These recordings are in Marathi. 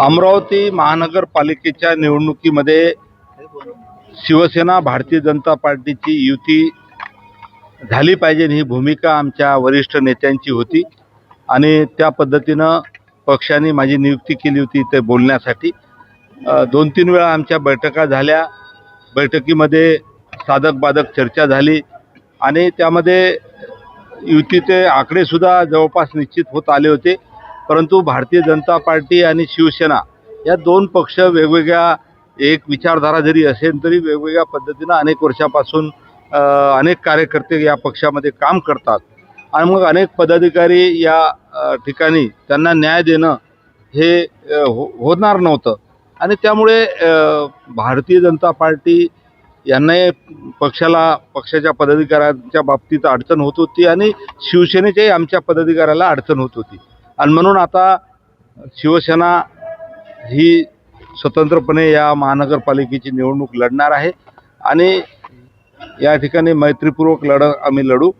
अमरावती महानगरपालिकेच्या निवडणुकीमध्ये शिवसेना भारतीय जनता पार्टीची युती झाली पाहिजे ही भूमिका आमच्या वरिष्ठ नेत्यांची होती. आणि त्या पद्धतीनं पक्षाने माझी नियुक्ती केली होती ते बोलण्यासाठी. दोन तीन वेळा आमच्या बैठका झाल्या. बैठकीमध्ये साधक बाधक चर्चा झाली. आणि त्यामध्ये युतीचे आकडेसुद्धा जवळपास निश्चित होत आले होते. परंतु भारतीय जनता पार्टी आणि शिवसेना या दोन पक्ष वेगवेगळ्या एक विचारधारा जरी असेल तरी वेगवेगळ्या पद्धतीनं अनेक वर्षापासून अनेक कार्यकर्ते या पक्षामध्ये काम करतात. आणि मग अनेक पदाधिकारी या ठिकाणी त्यांना न्याय देणं हे हो होणार नव्हतं. आणि त्यामुळे भारतीय जनता पार्टी यांना पक्षाला पक्षाच्या पदाधिकाऱ्यांच्या बाबतीत अडचण होत होती आणि शिवसेनेच्याही आमच्या पदाधिकाऱ्याला अडचण होत होती. आणि म्हणून आता शिवसेना ही स्वतंत्रपणे या महानगरपालिकेची निवडणूक लढणार आहे. आणि या ठिकाणी मैत्रीपूर्वक लढ आम्ही लढू.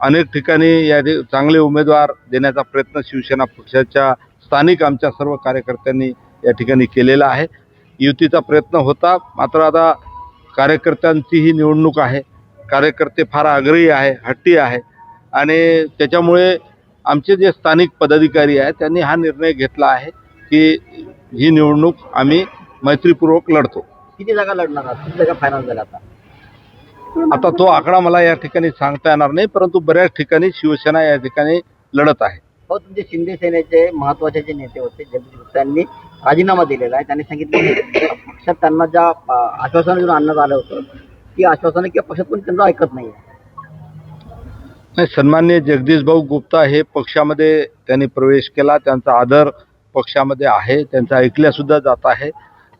अनेक ठिकाणी या चांगले उमेदवार देण्याचा प्रयत्न शिवसेना पक्षाच्या स्थानिक आमच्या सर्व कार्यकर्त्यांनी या ठिकाणी केलेला आहे. युतीचा प्रयत्न होता मात्र आता कार्यकर्त्यांची ही निवडणूक आहे. कार्यकर्ते फार आग्रही आहे हट्टी आहे. आणि त्याच्यामुळे आमचे जे स्थानिक पदाधिकारी आहेत त्यांनी हा निर्णय घेतला आहे की ही निवडणूक आम्ही मैत्रीपूर्वक लढतो. किती जागा लढणार आहात? किती जागा फायनल झाल्या आता? आता तो आकडा मला या ठिकाणी सांगता येणार नाही परंतु बऱ्याच ठिकाणी शिवसेना या ठिकाणी लढत आहे. हो तुमचे शिंदे सेनेचे महत्त्वाचे जे नेते होते जगदीश गुप्ता यांनी राजीनामा दिलेला आहे. त्यांनी सांगितलं की पक्षात त्यांना ज्या अं, आश्वासनं देऊन आणण्यात आलं होतं ती आश्वासनं किंवा पक्षात कोणी त्यांचं ऐकत नाही नाही सन्मान्य जगदीश भाऊ गुप्ता हे पक्षामध्ये त्यांनी प्रवेश केला. त्यांचा आदर पक्षामध्ये आहे. त्यांचा ऐकल्यासुद्धा जात आहे.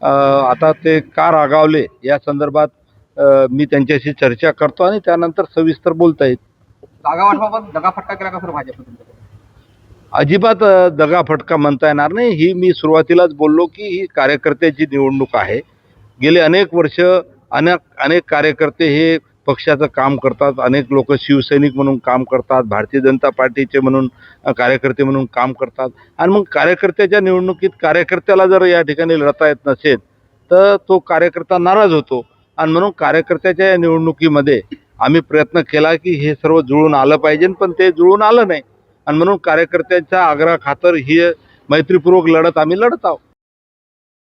आता ते का रागावले या संदर्भात मी त्यांच्याशी चर्चा करतो आणि त्यानंतर सविस्तर बोलता येईल. जागा वाटपाबाबत दगाफटका केला का सर भाजप अजिबात दगाफटका म्हणता येणार नाही. ही मी सुरुवातीलाच बोललो की ही कार्यकर्त्याची निवडणूक आहे. गेले अनेक वर्ष अनेक अनेक कार्यकर्ते हे पक्षाचं काम करतात अनेक लोक शिवसैनिक म्हणून काम करतात भारतीय जनता पार्टीचे म्हणून कार्यकर्ते म्हणून काम करतात. आणि मग कार्यकर्त्याच्या निवडणुकीत कार्यकर्त्याला जर या ठिकाणी लढता येत नसेल तर तो कार्यकर्ता नाराज होतो. आणि म्हणून कार्यकर्त्याच्या या निवडणुकीमध्ये आम्ही प्रयत्न केला की हे सर्व जुळून आलं पाहिजे पण ते जुळून आलं नाही. आणि म्हणून कार्यकर्त्यांच्या आग्रहाखातर ही मैत्रीपूर्वक लढत आम्ही लढत आहोत.